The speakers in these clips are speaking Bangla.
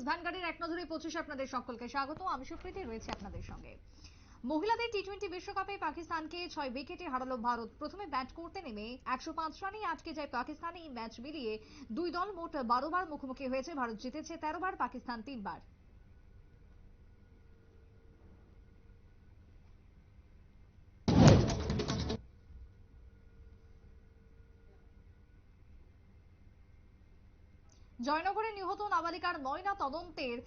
নিউজ ভ্যানগার্ডের এক নজরে পঁচিশে আপনাদের সকলকে স্বাগত। আমি সুপ্রীতি, রয়েছে আপনাদের সঙ্গে। মহিলাদের টি টোয়েন্টি বিশ্বকাপে পাকিস্তানকে ছয় উইকেটে হারালো ভারত। প্রথমে ব্যাট করতে নেমে একশো পাঁচ রানে আটকে যায় পাকিস্তান। এই ম্যাচ মিলিয়ে দুই দল মোট বারো বার মুখোমুখি হয়েছে। ভারত জিতেছে তেরো বার, পাকিস্তান তিনবার জয়নগরে নিহত নাবালিকার ময়না তদন্তের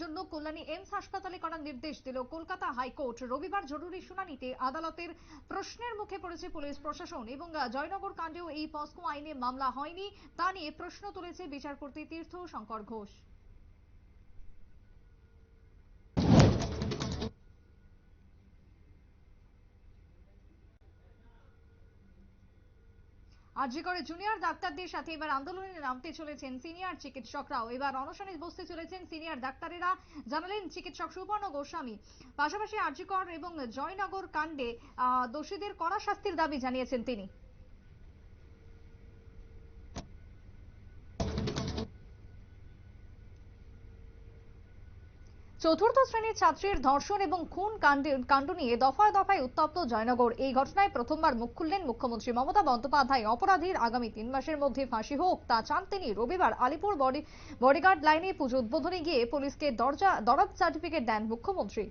জন্য কল্যাণী এমস হাসপাতালে করার নির্দেশ দিল কলকাতা হাইকোর্ট। রবিবার জরুরি শুনানিতে আদালতের প্রশ্নের মুখে পড়েছে পুলিশ প্রশাসন এবং জয়নগর কাণ্ডেও এই পস্কো আইনে মামলা হয়নি। তা নিয়ে প্রশ্ন তুলেছে বিচারপতি তীর্থ শঙ্কর ঘোষ। আরজি জুনিয়র ডাক্তারদের সাথে এবার আন্দোলনে নামতে চলেছেন সিনিয়র চিকিৎসকরাও। এবার অনশনে বসতে চলেছেন সিনিয়র ডাক্তারেরা, জানালেন চিকিৎসক সুবর্ণ গোস্বামী। পাশাপাশি আরজিকর এবং জয়নগর কাণ্ডে দোষীদের কড়া শাস্তির দাবি জানিয়েছেন তিনি। চতুর্থ শ্রেণির ছাত্রীর ধর্ষণ এবং খুন কাণ্ডে- নিয়ে দফায় দফায় উত্তপ্ত জয়নগর। এই ঘটনায় প্রথমবার মুখ খুললেন মুখ্যমন্ত্রী মমতা বন্দ্যোপাধ্যায়। অপরাধীর আগামী তিন মাসের মধ্যে ফাঁসি হোক, তা চান তিনি। রবিবার আলিপুর বডি বডিগার্ড লাইনে পুজো উদ্বোধনে গিয়ে পুলিশকে দরজা দরদ সার্টিফিকেট দেন মুখ্যমন্ত্রী।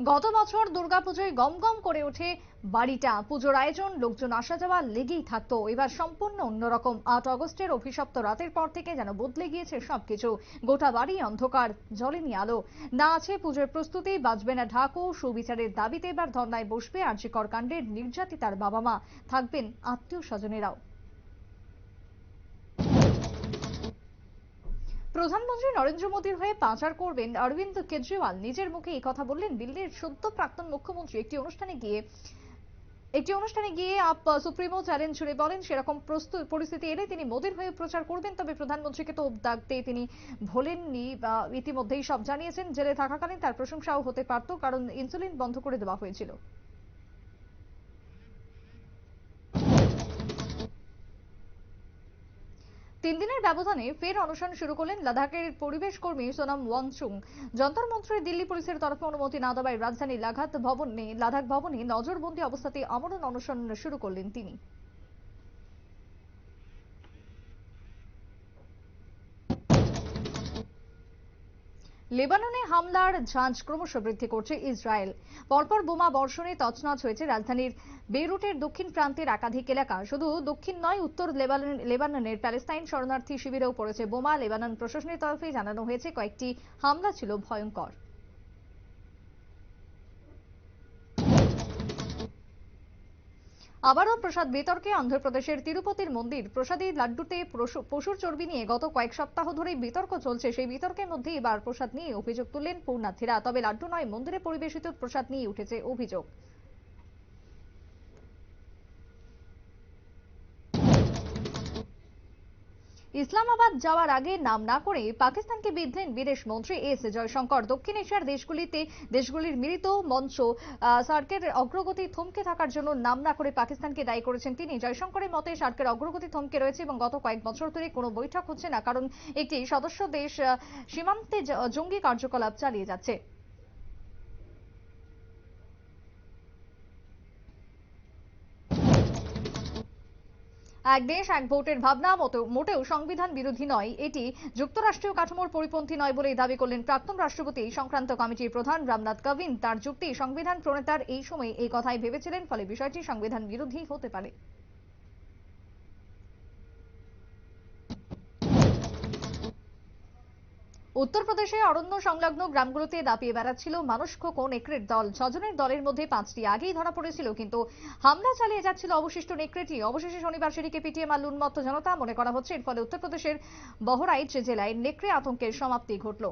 গত বছর দুর্গাপুজোয় গমগম করে ওঠে বাড়িটা। পুজোর আয়োজন, লোকজন আসা যাওয়া লেগেই থাকতো। এবার সম্পূর্ণ অন্যরকম। আট অগস্টের অভিশপ্ত রাতের পর থেকে যেন বদলে গিয়েছে সবকিছু। গোটা বাড়ি অন্ধকার জ্বলেনি আলো না আছে পুজোর প্রস্তুতি, বাজবে না ঢাকো। সুবিচারের দাবিতে এবার ধর্নায় বসবে আর্যিকর কাণ্ডের নির্যাতিতার বাবা মা। থাকবেন আত্মীয় স্বজনেরাও প্রধানমন্ত্রী নরেন্দ্র মোদীর হয়ে পাচার করবেন অরবিন্দ কেজরিওয়াল। নিজের মুখে এই কথা বললেন দিল্লির সদ্য প্রাক্তন মুখ্যমন্ত্রী। একটি অনুষ্ঠানে গিয়ে, একটি অনুষ্ঠানে গিয়ে আপ সুপ্রিমো চ্যালেঞ্জ ছুড়ে বলেন, সেরকম প্রস্তুত পরিস্থিতি এলে তিনি মোদীর হয়ে প্রচার করবেন, তবে প্রধানমন্ত্রীকে তো ডাকতে তিনি ভোলেননি, বা ইতিমধ্যেই সব জানিয়েছেন। জেলে থাকাকালীন তার প্রশংসাও হতে পারত, কারণ ইনসুলিন বন্ধ করে দেওয়া হয়েছিল। তিন দিনের ব্যবধানে ফের অনশন শুরু করলেন লাদাখের পরিবেশ কর্মী সোনাম ওয়াংচুং। যন্তর মন্ত্রে দিল্লি পুলিশের তরফে অনুমতি না দেওয়ায় রাজধানী লাঘাত ভবনে লাদাখ ভবনে নজরবন্দি অবস্থাতে আমরণ অনশন শুরু করলেন তিনি। লেবাননে হামলার ঝাঁঝ ক্রমশ বৃদ্ধি করছে ইসরায়েল। পরপর বোমা বর্ষণে তছনছ হয়েছে রাজধানীর বেরুটের দক্ষিণ প্রান্তের একাধিক এলাকা। শুধু দক্ষিণ নয়, উত্তর লেবানন, লেবাননের প্যালেস্তাইন শরণার্থী শিবিরেও পড়েছে বোমা। লেবানন প্রশাসনের তরফে জানানো হয়েছে, কয়েকটি হামলা ছিল ভয়ঙ্কর। আবারও প্রসাদ বিতর্কে অন্ধ্রপ্রদেশের তিরুপতির মন্দির। প্রসাদী লাড্ডুতে পশু- পশুর চর্বি নিয়ে গত কয়েক সপ্তাহ ধরে বিতর্ক চলছে। সেই বিতর্কের মধ্যে এবার প্রসাদ নিয়ে অভিযোগ তুললেন পূর্ণার্থীরা। তবে লাড্ডু নয়, মন্দিরে পরিবেশিত প্রসাদ নিয়ে উঠেছে অভিযোগ। ইসলামাবাদ যাওয়ার আগে নাম না করে পাকিস্তানকে বিধলেন বিদেশ মন্ত্রী এস জয়শঙ্কর। দক্ষিণ এশিয়ার দেশগুলিতে দেশগুলির মিলিত মঞ্চ সার্কের অগ্রগতি থমকে থাকার জন্য নাম না করে পাকিস্তানকে দায়ী করেছেন তিনি। জয়শঙ্করের মতে, সার্কের অগ্রগতি থমকে রয়েছে এবং গত কয়েক বছর ধরে কোনো বৈঠক হচ্ছে না, কারণ একটি সদস্য দেশ সীমান্তে জঙ্গি কার্যকলাপ চালিয়ে যাচ্ছে। এক দেশ, এক ভোটের ভাবনা মতো- মোটেও সংবিধান বিরোধী নয়। এটি যুক্তরাষ্ট্রীয় কাঠামোর পরিপন্থী নয় বলেই দাবি করলেন প্রাক্তন রাষ্ট্রপতি। এই সংক্রান্ত কমিটির প্রধান রামনাথ কোবিন্দ। তার যুক্তি, সংবিধান প্রণেতার এই সময় এই কথাই ভেবেছিলেন, ফলে বিষয়টি সংবিধান বিরোধী হতে পারে। উত্তরপ্রদেশে অরণ্য সংলগ্ন গ্রামগুলোতে দাপিয়ে বেড়াচ্ছিল মানুষ খোকন নেকড়ের দল। ছজনের দলের মধ্যে পাঁচটি আগেই ধরা পড়েছিল, কিন্তু হামলা চালিয়ে যাচ্ছিল অবশিষ্ট নেকড়েটি। অবশেষে শনিবার সেটিকে পিটিয়ে মারল উন্মত্ত জনতা। মনে করা হচ্ছে, এর ফলে উত্তরপ্রদেশের বহরাইচ জেলায় নেকড়ে আতঙ্কের সমাপ্তি ঘটল।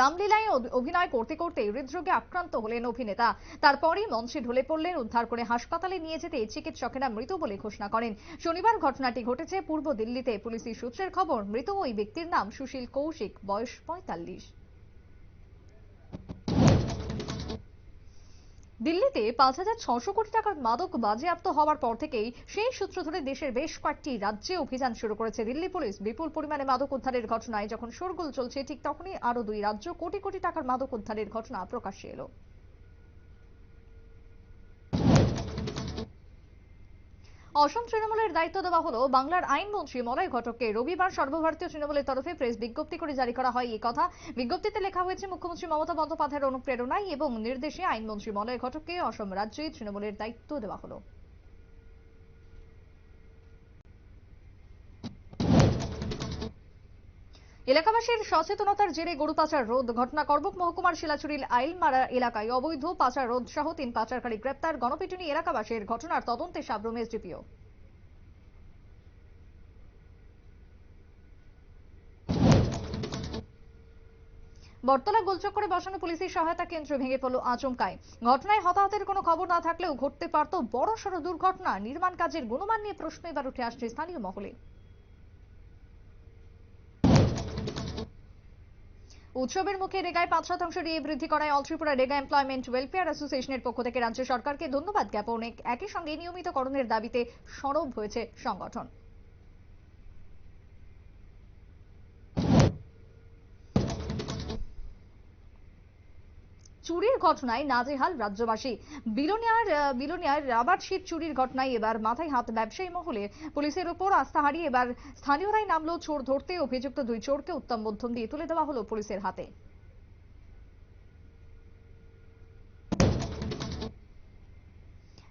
রামলীলায় অভিনয় করতে করতে হৃদরোগে আক্রান্ত হলেন অভিনেতা। তারপরই মঞ্চে ঢলে পড়লেন, উদ্ধার করে হাসপাতালে নিয়ে যেতে চিকিৎসকেরা মৃত বলে ঘোষণা করেন। শনিবার ঘটনাটি ঘটেছে পূর্ব দিল্লিতে। পুলিশি সূত্রের খবর, মৃত ওই ব্যক্তির নাম সুশীল কৌশিক, বয়স পঁয়তাল্লিশ। দিল্লিতে পাঁচ হাজার ছশো কোটি টাকার মাদক বাজেয়াপ্ত হওয়ার পর থেকেই সেই সূত্র ধরে দেশের বেশ কয়েকটি রাজ্যে অভিযান শুরু করেছে। দিল্লি পুলিশ বিপুল পরিমাণে মাদক উদ্ধারের ঘটনায় যখন শোরগোল চলছে, ঠিক তখনই আরও দুই রাজ্য কোটি কোটি টাকার মাদক উদ্ধারের ঘটনা প্রকাশ্যে এলো। অসম তৃণমূলের দায়িত্ব দেওয়া হলো বাংলার আইনমন্ত্রী মলয় ঘটককে। রবিবার সর্বভারতীয় তৃণমূলের তরফে প্রেস বিজ্ঞপ্তি করে জারি করা হয় এই কথা। বিজ্ঞপ্তিতে লেখা হয়েছে, মুখ্যমন্ত্রী মমতা বন্দ্যোপাধ্যায়ের অনুপ্রেরণায় এবং নির্দেশে আইনমন্ত্রী মলয় ঘটককে অসম রাজ্যে তৃণমূলের দায়িত্ব দেওয়া হলো। এলাকাবাসীর সচেতনতার জেরে গরু পাচার রোধ ঘটনা করবুক মহকুমার শিলাচুরির আইলমারা এলাকায় অবৈধ পাচার রোধ সহ তিন পাচারকারী গ্রেপ্তার। গণপিটুনি এলাকাবাসীর ঘটনার তদন্তে সাব্রুম এসডিপিও। বটতলা গোলচক্করে বসানো পুলিশের সহায়তা কেন্দ্র ভেঙে পড়ল আচমকায়। ঘটনায় হতাহতের কোনো খবর না থাকলেও ঘটতে পারত বড়সড় দুর্ঘটনা। নির্মাণ কাজের গুণমান নিয়ে প্রশ্ন এবার উঠে আসছে স্থানীয় মহলে। উৎসবের মুখে রেগায় পাঁচ শতাংশ ডিএ বৃদ্ধি করায় all Tripura REGA employment welfare অ্যাসোসিয়েশনের পক্ষ থেকে রাজ্য সরকারকে ধন্যবাদ জ্ঞাপন। একই সঙ্গে নিয়মিতকরণের দাবিতে সরব হয়েছে সংগঠন। চুরির ঘটনায় নাজেহাল রাজ্যবাসী। বিলোনিয়ার বিলনিয়ার রাবার শীত চুরির ঘটনায় এবার মাথায় হাত ব্যবসায়ী মহলে। পুলিশের উপর আস্থা হারিয়ে এবার স্থানীয়রাই নামলো চোর ধরতে। অভিযুক্ত দুই চোরকে উত্তম মধ্যম দিয়ে তুলে দেওয়া হলো পুলিশের হাতে।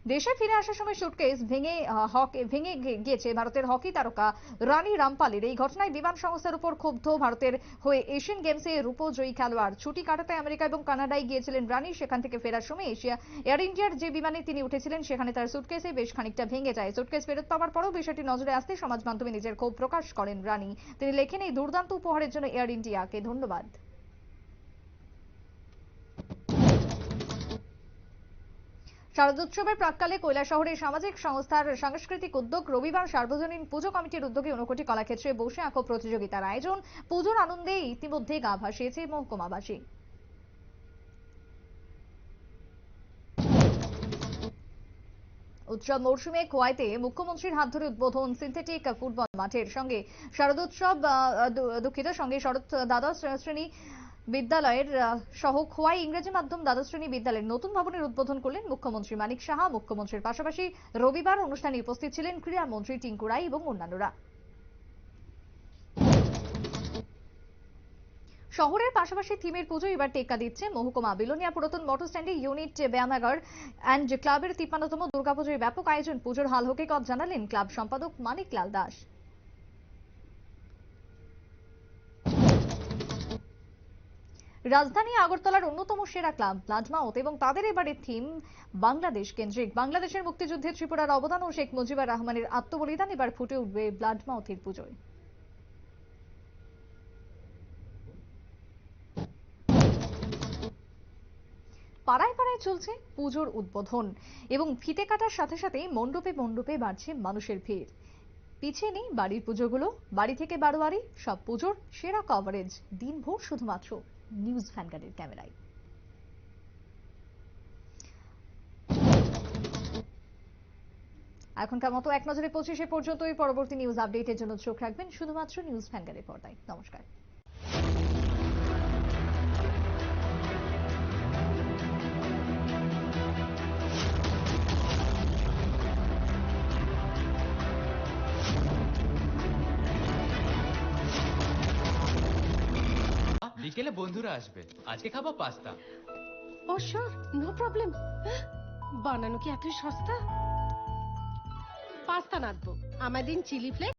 দেশে ফিরে আসার সময় সুটকেস ভেঙে হক- ভেঙে গিয়েছে ভারতের হকি তারকা রানী রামপালের। এই ঘটনায় বিমান সংস্থার উপর ক্ষুব্ধ ভারতের হয়ে এশিয়ান গেমসে রূপজয়ী খেলোয়াড়। ছুটি কাটাতে আমেরিকা এবং কানাডায় গিয়েছিলেন রানী। সেখান থেকে ফেরার সময় এশিয়া, এয়ার ইন্ডিয়ার যে বিমানে তিনি উঠেছিলেন, সেখানে তার সুটকেসে বেশ খানিকটা ভেঙে যায়। সুটকেস ফেরত পাওয়ার পরও বিষয়টি নজরে আসতে সমাজ মাধ্যমে নিজের ক্ষোভ প্রকাশ করেন রানী। তিনি লেখেন, এই দুর্দান্ত উপহারের জন্য এয়ার ইন্ডিয়াকে ধন্যবাদ। শারদোৎসবের প্রাককালে কৈলাসহরের সামাজিক সংস্থার সাংস্কৃতিক উদ্যোগ রবিবার সার্বজনীন পুজো কমিটির উদ্যোগে ঊনকোটি কলাক্ষেত্রে বসে আঁকো প্রতিযোগিতার আয়োজন। পুজোর আনন্দে ইতিমধ্যে গা ভাসিয়েছে মহকুমাবাসী। উৎসব মৌসুমে খোয়াইতে মুখ্যমন্ত্রীর হাত ধরে উদ্বোধন সিনথেটিক ফুটবল মাঠের সঙ্গে। শারদোৎসব দুঃখিত, সঙ্গে শরৎ, দ্বাদশ শ্রেণি বিদ্যালয়ের সহ খোয়াই ইংরেজি মাধ্যম দ্বাদশ শ্রেণি বিদ্যালয়ের নতুন ভবনের উদ্বোধন করলেন মুখ্যমন্ত্রী মানিক সাহা। মুখ্যমন্ত্রীর পাশাপাশি রবিবার অনুষ্ঠানে উপস্থিত ছিলেন ক্রীড়ামন্ত্রী টিঙ্কু রায় এবং অন্যান্যরা। শহরের পাশাপাশি থিমের পুজো এবার টেক্কা দিচ্ছে মহকুমা। বিলোনিয়া পুরাতন মোটর স্ট্যান্ডে ইউনিট ব্যায়ামাগার অ্যান্ড ক্লাবের তিপ্পান্নতম দুর্গাপুজোর ব্যাপক আয়োজন। পুজোর হাল হকিকত জানালেন ক্লাব সম্পাদক মানিক লাল দাস। রাজধানী আগরতলার অন্যতম সেরা ক্লাব প্লাজমাউথ এবং তাদের এবারের থিম বাংলাদেশ কেন্দ্রিক। বাংলাদেশের মুক্তিযুদ্ধে ত্রিপুরার অবদান ও শেখ মুজিবুর রহমানের আত্মবলিদান, এবার ফুটে উঠবে ব্লাডমাউথের পুজোয়। পাড়ায় পাড়ায় চলছে পুজোর উদ্বোধন, এবং ফিতে কাটার সাথে সাথে মণ্ডপে মণ্ডপে বাড়ছে মানুষের ভিড়। পিছিয়ে নেই বাড়ির পুজোগুলো, বাড়ি থেকে বারোয়ারি, সব পুজোর সেরা কভারেজ দিনভর শুধুমাত্র। নিউজ ভ্যানগার্ডের ক্যামেরায়। এখনকার মতো এক নজরে পঁচিশে পর্যন্তই পরবর্তী নিউজ আপডেটের জন্য চোখ রাখবেন শুধুমাত্র নিউজ ভ্যানগার্ডের পর্দায়। নমস্কার। বিকেলে বন্ধুরা আসবে। আজকে খাব পাস্তা। ও শিওর নো প্রবলেম বানানো কি এত সস্তা? পাস্তা নাদবো আমার দিন চিলি ফ্লেক্স